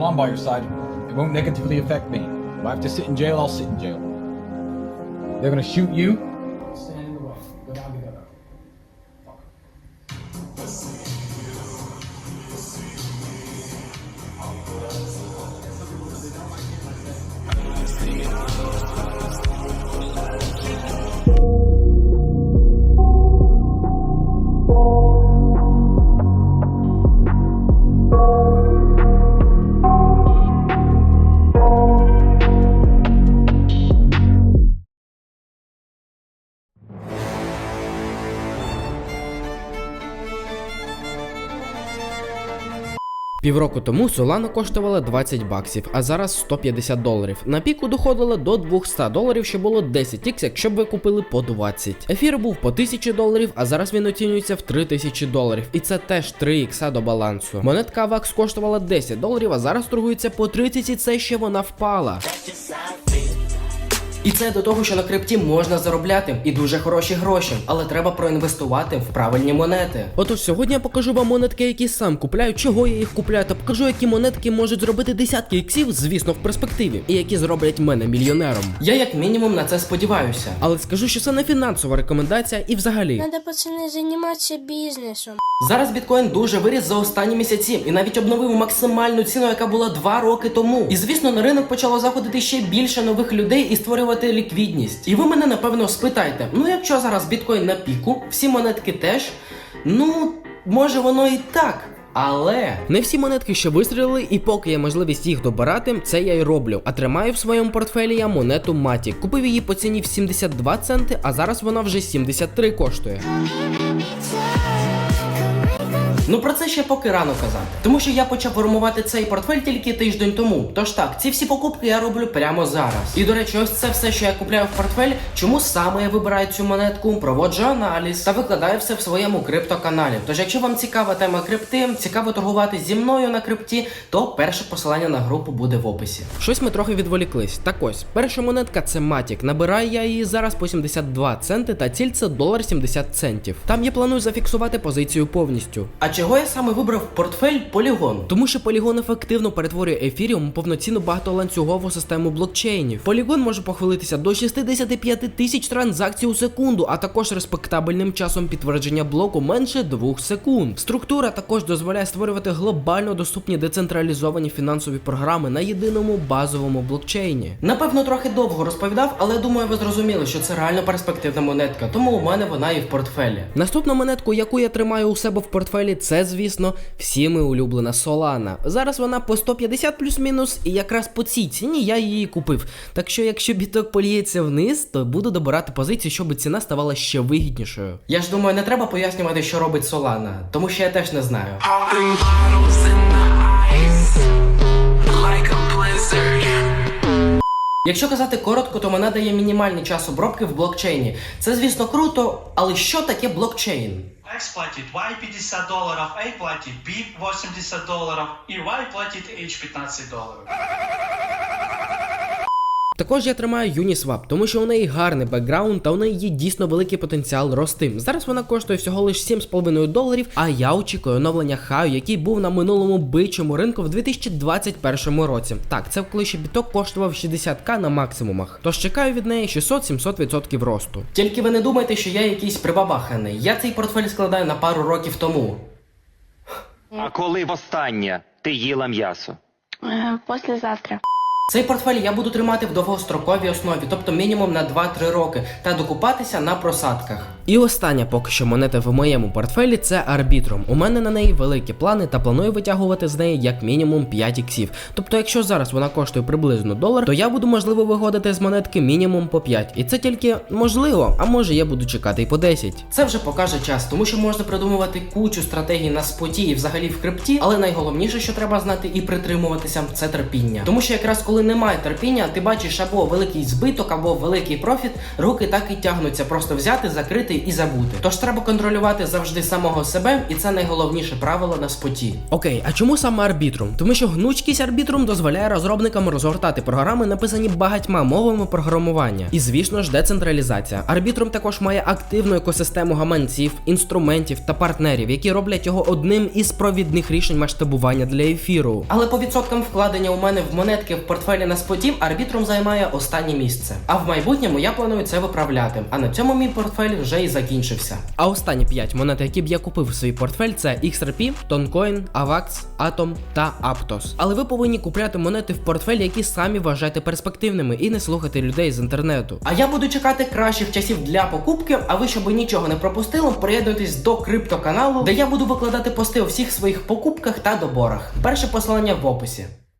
Well, I'm by your side. It won't negatively affect me. If I have to sit in jail, I'll sit in jail. They're gonna shoot you. Півроку тому Solana коштувала 20 баксів, а зараз 150 доларів. На піку доходила до 200 доларів, що було 10 ікс, якщо б ви купили по 20. Ефір був по 1000 доларів, а зараз він оцінюється в 3000 доларів. І це теж 3 ікса до балансу. Монетка AVAX коштувала 10 доларів, а зараз торгується по 30 і це ще вона впала. І це до того, що на крипті можна заробляти і дуже хороші гроші, але треба проінвестувати в правильні монети. Отож, сьогодні я покажу вам монетки, які сам купляю, чого я їх купляю, та покажу, які монетки можуть зробити десятки іксів, звісно, в перспективі, і які зроблять мене мільйонером. Я як мінімум на це сподіваюся. Але скажу, що це не фінансова рекомендація і взагалі. Надо, пацаны, заниматься бизнесом. Зараз біткоін дуже виріс за останні місяці і навіть обновив максимальну ціну, яка була два роки тому. І звісно, на ринок почало заходити ще більше нових людей і створювати ліквідність. І ви мене напевно спитаєте: ну якщо зараз біткоін на піку, всі монетки теж, ну може воно і так. Але не всі монетки ще вистрілили, і поки є можливість їх добирати, це я й роблю. А тримаю в своєму портфелі я монету Маті. Купив її по ціні в 72 центи, а зараз вона вже 73 коштує. Ну про це ще поки рано казати, тому що я почав формувати цей портфель тільки тиждень тому. Тож так, ці всі покупки я роблю прямо зараз. І до речі, ось це все, що я купляю в портфель. Чому саме я вибираю цю монетку, проводжу аналіз та викладаю все в своєму криптоканалі. Тож, якщо вам цікава тема крипти, цікаво торгувати зі мною на крипті, то перше посилання на групу буде в описі. Щось ми трохи відволіклись. Так ось, перша монетка це Matic. Набираю я її зараз по 72 центи, та ціль це долар 70 центів. Там я планую зафіксувати позицію повністю. А чого я саме вибрав портфель Polygon? Тому що Polygon ефективно перетворює ефіріум у повноцінну багатоланцюгову систему блокчейнів. Polygon може похвалитися до 65 тисяч транзакцій у секунду, а також респектабельним часом підтвердження блоку менше 2 секунд. Структура також дозволяє створювати глобально доступні децентралізовані фінансові програми на єдиному базовому блокчейні. Напевно, трохи довго розповідав, але думаю, ви зрозуміли, що це реально перспективна монетка, тому у мене вона і в портфелі. Наступна монетку, яку я тримаю у себе в портфелі, це, звісно, всіми улюблена Solana. Зараз вона по 150 плюс-мінус, і якраз по цій ціні я її купив. Так що, якщо біток поліється вниз, то буду добирати позиції, щоб ціна ставала ще вигіднішою. Я ж думаю, не треба пояснювати, що робить Solana, тому що я теж не знаю. Якщо казати коротко, то вона дає мінімальний час обробки в блокчейні. Це, звісно, круто, але що таке блокчейн? X платит Y 50 долларов, A платит B 80 долларов и Y платит H 15 долларов. Також я тримаю Uniswap, тому що у неї гарний бекграунд та у неї є дійсно великий потенціал рости. Зараз вона коштує всього лише 7,5 доларів, а я очікую оновлення хаю, який був на минулому бичому ринку в 2021 році. Так, це коли ще біток коштував 60к на максимумах. Тож чекаю від неї 600-700% росту. Тільки ви не думайте, що я якийсь прибабаханий. Я цей портфель складаю на пару років тому. А коли востаннє ти їла м'ясо? Э, Послезавтра. Цей портфель я буду тримати в довгостроковій основі, тобто мінімум на 2-3 роки, та докупатися на просадках. І остання поки що монета в моєму портфелі це Arbitrum. У мене на неї великі плани та планую витягувати з неї як мінімум 5 іксів. Тобто, якщо зараз вона коштує приблизно долар, то я буду можливо виходити з монетки мінімум по 5. І це тільки можливо, а може я буду чекати і по 10. Це вже покаже час, тому що можна придумувати кучу стратегій на споті і взагалі в крипті, але найголовніше, що треба знати і притримуватися, це терпіння. Тому що якраз коли немає терпіння, ти бачиш або великий збиток, або великий профіт, руки так і тягнуться просто взяти, закрити і забути. Тож треба контролювати завжди самого себе, і це найголовніше правило на споті. Окей, а чому саме арбітрум? Тому що гнучкість арбітрум дозволяє розробникам розгортати програми, написані багатьма мовами програмування. І звісно ж, децентралізація. Арбітрум також має активну екосистему гаманців, інструментів та партнерів, які роблять його одним із провідних рішень масштабування для ефіру. Але по відсоткам вкладення у мене в монетки в портфелі на споті арбітрум займає останнє місце. А в майбутньому я планую це виправляти. А на цьому мій портфель вже і закінчився. А останні 5 монет, які б я купив в свій портфель, це XRP, Toncoin, AVAX, Atom та Aptos. Але ви повинні купляти монети в портфель, які самі вважаєте перспективними, і не слухати людей з інтернету. А я буду чекати кращих часів для покупки. А ви, щоб нічого не пропустили, приєднуйтесь до криптоканалу, де я буду викладати пости у всіх своїх покупках та доборах. Перше посилання в описі.